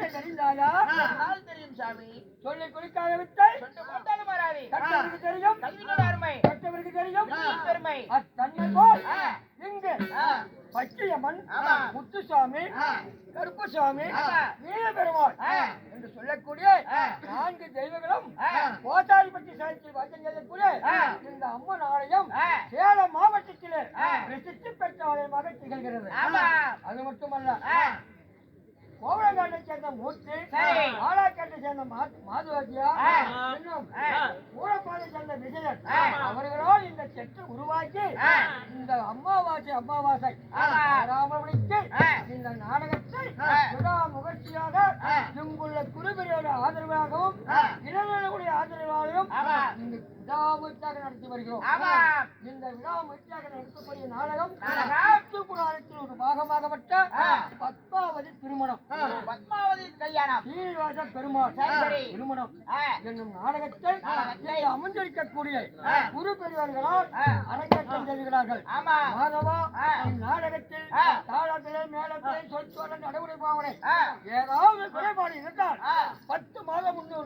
என்னையா தெரிந்தாயா நாள் தெரியும் சாமி சொல்லி கொடுக்காத வித்தை சொட்டு போட்டாலும் வராது கற்றவருக்கு தெரியும் கல்வியோட அருமை கற்றவருக்கு தெரியும் கல்வியின் பெருமை அத்தன்மை போல் ஆ. இங்கு ஆ. பச்சையம்மன் ஆமா. முத்துசாமி. கருப்பசாமி ஆ. என்று சொல்லக்கூடிய. நான்கு தெய்வங்களும் வாக்கியம் சொல்லக்கூடிய ஆ. இந்த அம்மன் ஆலயம். சேலம் மாவட்டத்திலே. பிரசித்தி பெற்ற ஆலயமாக திகழ்கிறது. அது மட்டுமல்ல ஆ. மூர்த்தி சரி. ஆலாக்காட்டை சேர்ந்த மா- மாதுவாக்கியா ஆ. இன்னும் ஆ. மூலப்பாதை சேர்ந்த விஜயன். அவர்களால் இந்த செட்டு உருவாக்கி. இந்த ஆமா. ராமனுக்கு ஆ. இந்த நாடகத்தை. விடா முகர்ச்சியாக. இங்குள்ள குருபெரியோட ஆதரவாகவும் ஆ. இளைஞர்களுடைய ஆதரவாகவும் விடாமுயற்சியாக நடத்தி வருகிறோம். இந்த விடாமுயற்சியாக நடத்தக்கூடிய நாடகம். புராணத்தில் ஒரு பாகமாகப்பட்ட. பத்மாவதி திருமணம் பத்மாவதி கல்யாணம் சீனிவாச பெருமாள். திருமணம். என்னும் நாடகத்தை ஆ. குரு பெரியவர்களால். அரங்கேற்றம் செய்கிறார்கள் ஆமா. மாதவா. இந்நாடகத்தில். தாளத்திலே மேலத்திலே சொற்சோட நடைமுறை பாவனை ஆ. ஏதாவது குறைபாடு இருந்தால். பத்து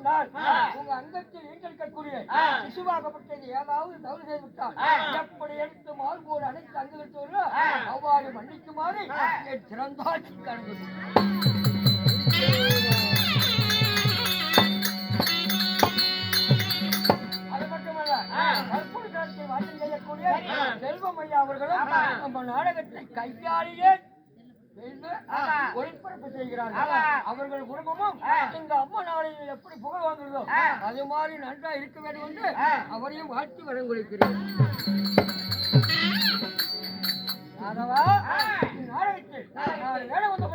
ஆ. உங்க அங்கத்தில் ஈன்றெடுக்கக்கூடிய. சிசுவாகப்பட்டது ஏதாவது தவறு செய்துவிட்டால். எப்படி எடுத்து மார்போடு அனைத்து அங்கத்தில் ஆ. அவ்வாறு மன்னிக்குமாறு. என் சிறந்தாட்சி கருது வாசம் செய்யக்கூடிய ஆ. செல்வம் ஐயா அவர்களும். நம்ம நாடகத்தை ஆமா. ஒளிபரப்பு செய்கிறார்கள். அவர்கள் குடும்பமும். இந்த அம்மா நாளையில் எப்படி புகழ் வாங்குறதோ. அது மாதிரி நன்றா இருக்க வேண்டும் என்று. அவரையும் வாழ்த்து வரங்கொடுக்கிறேன். ஆ. இந்நாடகத்தில் நாலு வேலை வந்த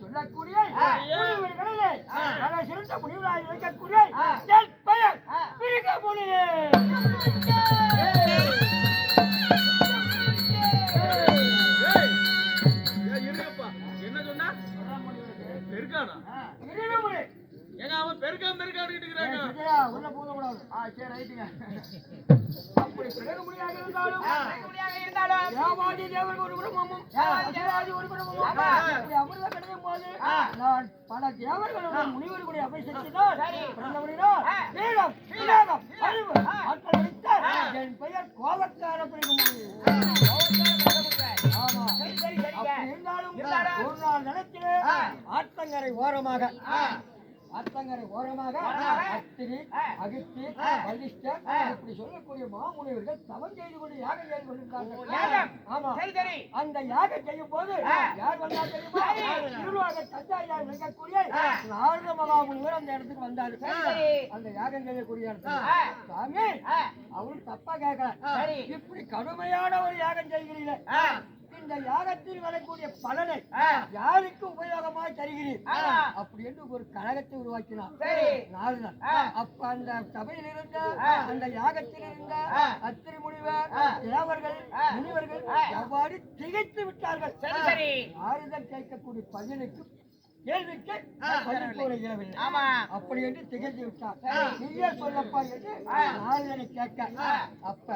சொல்லக்கூடிய சிறந்த முனிவராக இருக்கக்கூடிய உள்ள போகக்கூடாது ஆ சரி ரைட்டுங்க அப்படி பிறகு முடியாக இருந்தாலும் முடியாக இருந்தாலும் தேவாதி தேவர்கள் ஒரு குடும்பமும் அசுராதி ஒரு குடும்பமும் ஆமா. இப்படி அமிர்த கிடைக்கும் போது ஆ. நான் பல தேவர்களுடைய முனிவர்களுடைய. பிறந்தவனினால் ஆ. வீரம் விவேகம் அறிவு ஆ. ஆற்றல் அளித்த ஆ. என் பெயர் கோபக்கார பிறகு ஆமா சரி சரி சரிங்க அப்படி இருந்தாலும் இருந்தாலும் ஒரு நாள் நிலத்திலே ஆ. ஆத்தங்கரை ஓரமாக ஆ. ஆத்தங்கரை ஓரமாக. அத்திரி. அகித்தி ஆ. இப்படி சொல்லக்கூடிய மாமுனிவர்கள் தவம் செய்து கொண்டு யாகம் செய்து கொண்டிருந்தார்கள். ஆமா சரி சரி அந்த யாகம் செய்யும் போது. யார் வந்தா தெரியுமா. திருவாக தஞ்சாவூர் இருக்கக்கூடிய ஆ. நாரத மகாமுனிவர் அந்த இடத்துக்கு வந்தாரு. அந்த யாகம் செய்யக்கூடிய இடத்துல. சாமி ஆ. அவரு தப்பா கேட்கல சரி. இப்படி கடுமையான ஒரு யாகம் செய்கிறீங்களே ஆ. இந்த யாகத்தில் வரக்கூடிய பலனை. யாருக்கு உபயோகமாய் தருகிறீர். அப்படி என்று ஒரு கழகத்தை உருவாக்கினார் ஆ. அப்ப அந்த சபையில் இருந்த. அந்த யாகத்தில் இருந்த. அத்திரி முனிவர். தேவர்கள். முனிவர்கள். எவ்வாறு திகைத்து விட்டார்கள். நாரதன் கேட்கக்கூடிய பதிலுக்கு கேள்விக்கு. பதில் கூற இயலவில்லை ஆமா. அப்படி என்று விட்டார். நீயே சொல்லப்பா. நாரதனை கேட்க. அப்ப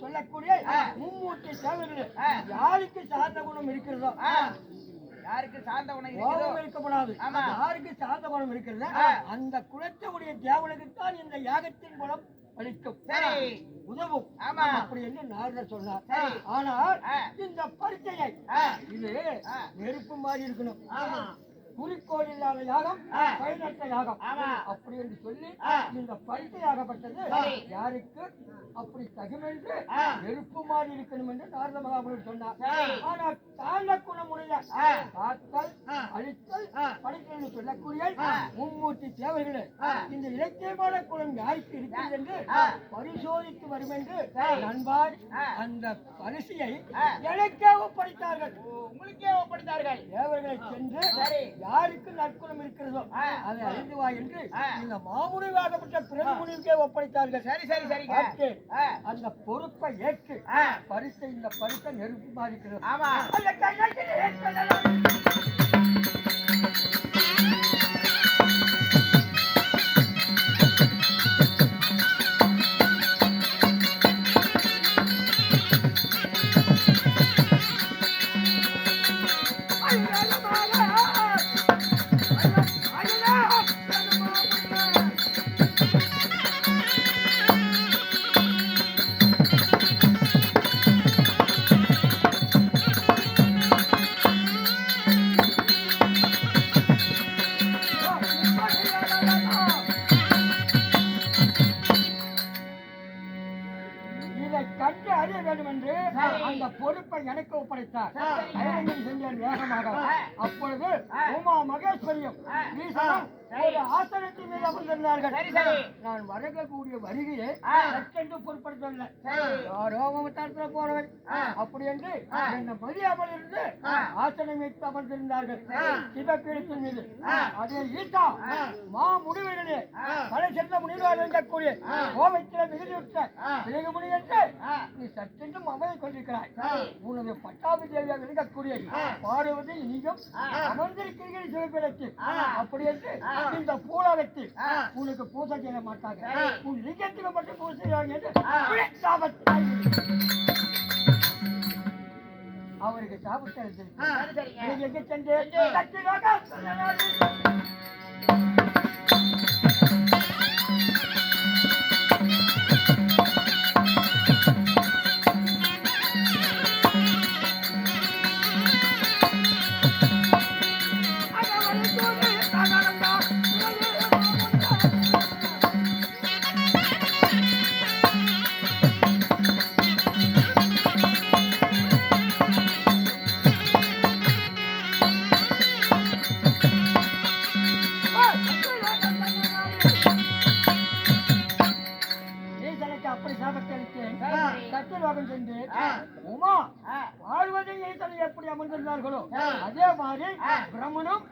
சொல்லக்கூடிய. மும்மூர்த்தி தேவர்கள் ஆ. யாருக்கு சார்ந்த குணம் இருக்கிறதோ. யாருக்கு சார்ந்த இருக்கப்படாது ஆமா. யாருக்கு சார்ந்த குணம் இருக்கிறதோ. அந்த குலத்தவுடைய தேவனுக்கு தான் இந்த யாகத்தின் மூலம் அளிக்கும். உதவும் ஆமா. அப்படி என்று நாரதர் சொன்னார். ஆனால். இந்த பரிச்சையை. இது. நெருப்பு மாதிரி இருக்கணும் ஆமா. குறிக்கோள் இல்லாத யாகம். பயனற்ற யாகம். அப்படி என்று சொல்லி. இந்த பரிசையாகப்பட்டது சரி. யாருக்கு அப்படி தகுமென்று. நெருப்பு இருக்கணும் என்று நாரத மகாபுரம் சொன்னார். ஆனால் தாண்ட குணமுடைய. காத்தல். அழித்தல். படைத்தல் சொல்லக்கூடிய ஆ. மும்மூர்த்தி தேவர்களே. இந்த இலக்கியமான குணம் யாருக்கு இருக்கிறது என்று. பரிசோதித்து வரும் என்று. நண்பார். அந்த பரிசையை. எனக்கே ஒப்படைத்தார்கள் உங்களுக்கே ஒப்படைத்தார்கள் தேவர்களை சென்று. யாருக்கு நற்குணம் இருக்கிறதோ. அதை அறிந்து வா என்று. இந்த மாமுனிவாகப்பட்ட பிறகு முனிவுக்கே ஒப்படைத்தார்கள் சரி சரி. ஆ. அந்த பொறுப்பை ஏற்று. பரிசை இந்த பரிசை நெருப்பு மாதிரி இருக்கிறது ஆமா. அந்த அந்த பொறுப்பை எனக்கு ஒப்படைத்தார் வேகமாக ஆ. அப்பொழுது. உமா மகேஸ்வரியும் ஆ. ஆசனத்தின் மீது அமர்ந்திருந்தார்கள். நான் வரக்கூடிய வருகையை. சட்டென்று பொருட்படுத்தவில்லை. யாரோ அவத்தாரத்துல போனவன் ஆ. அப்படி என்று. என்னை மரியாமல் இருந்து. ஆசனம் வைத்து அமர்ந்திருந்தார்கள். சிவபீடத்தின் மீது. அதே ஈட்டா. மா முடிவுகளே ஆ. பல சென்ற முனிவார் இருக்கக்கூடிய. கோபத்தில மிகுதி விட்ட ஆ. பிறகு முடி என்று. நீ சற்றென்றும் அமைதி கொண்டிருக்கிறாய். உனது பட்டாபி தேவியாக இருக்கக்கூடிய. பார்வதி நீயும் ஆ. சிவபீடத்தில். அப்படி என்று. இந்த பூலகத்தில். உனக்கு பூஜை செய்ய மாட்டாங்க. உன் லிங்கத்துக்கு மட்டும் பூஜை செய்வாங்க என்று சாபத்தாய் அவருக்கு சாபத்தை அளித்திருக்கு. சரி சரிங்க நீங்க எங்க சென்று ஆ. உமா ஈசனை எப்படி அமர்ந்திருந்தார்களோ. அதே மாதிரி. பிரம்மனும்.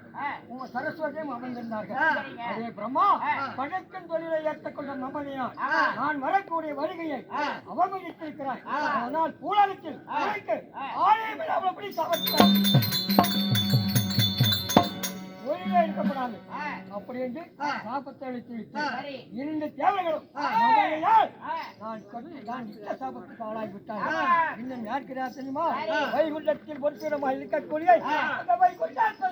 உங்க சரஸ்வதியும் அமர்ந்திருந்தார்கள். அதே பிரம்மா. பணத்தின் தொழிலை ஏற்றுக்கொண்ட மமனியார் ஆ. நான் வரக்கூடிய வருகையை. அவமதித்திருக்கிறாய். ஆனால் பூலகத்தில். ஆலயம் இல்லாமல் எப்படி இருக்கப்படாது ஆ. அப்படி என்று சாபத்தை சரி. இரண்டு ஆ. நான் கண்டு நான் இந்த சாபத்துக்கு ஆளாகி விட்டான் ஆ. இன்னும் யாருக்கிறார் தெரியுமா. வைகுண்டத்தில் பொறுப்பிடமாக இருக்கக்கூடிய. அந்த வைகுண்டத்தில்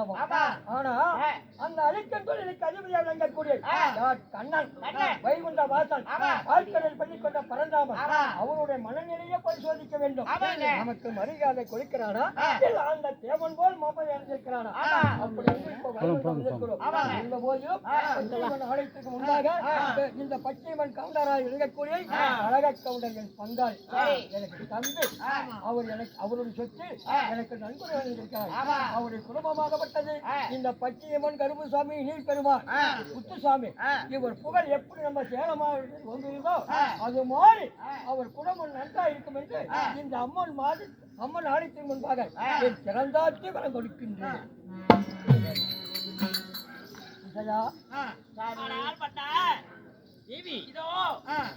ஆமா. ஆனா. அந்த அழிக்கன் தொழிலுக்கு அதிபதியாக விளங்கக்கூடிய கண்ணன் கண்ணன். வைகுண்ட வாசன் ஆமா. ஆழ்கடல் பள்ளி கொண்ட பரந்தாமன். அவருடைய மனநிலையை பரிசோதிக்க வேண்டும். நமக்கு மரியாதை கொடுக்கிறானா அந்த தேவன் போல் வந்திருக்கிறோம். ஆமாங்க. இந்த போதிலும் ஆலயத்துக்கு முன்பாக இந்த- பச்சைமன் கவுண்டராக இருக்கக்கூடிய அழக கவுண்டர் என் பங்காளி. எனக்கு தம்பி அவர் எனக்கு அவருடைய சொத்து எனக்கு நண்பர் வழங்கியிருக்கிறார் ஆமா. அவருடைய குடும்பமாகப்பட்டது. இந்த பச்சையம்மன் கருப்புசாமி நீர் பெருமாள். முத்துசாமி. இவர் புகழ் எப்படி நம்ம சேலமாக வந்திருந்தோ. அது மாதிரி அவர் குடும்பம் நன்றா இருக்கும் என்று இந்த அம்மன் மாதிரி அம்மன் ஆலயத்தின் முன்பாக என் சிறந்தாட்சி வரம் கொடுக்கின்றேன். இதோ.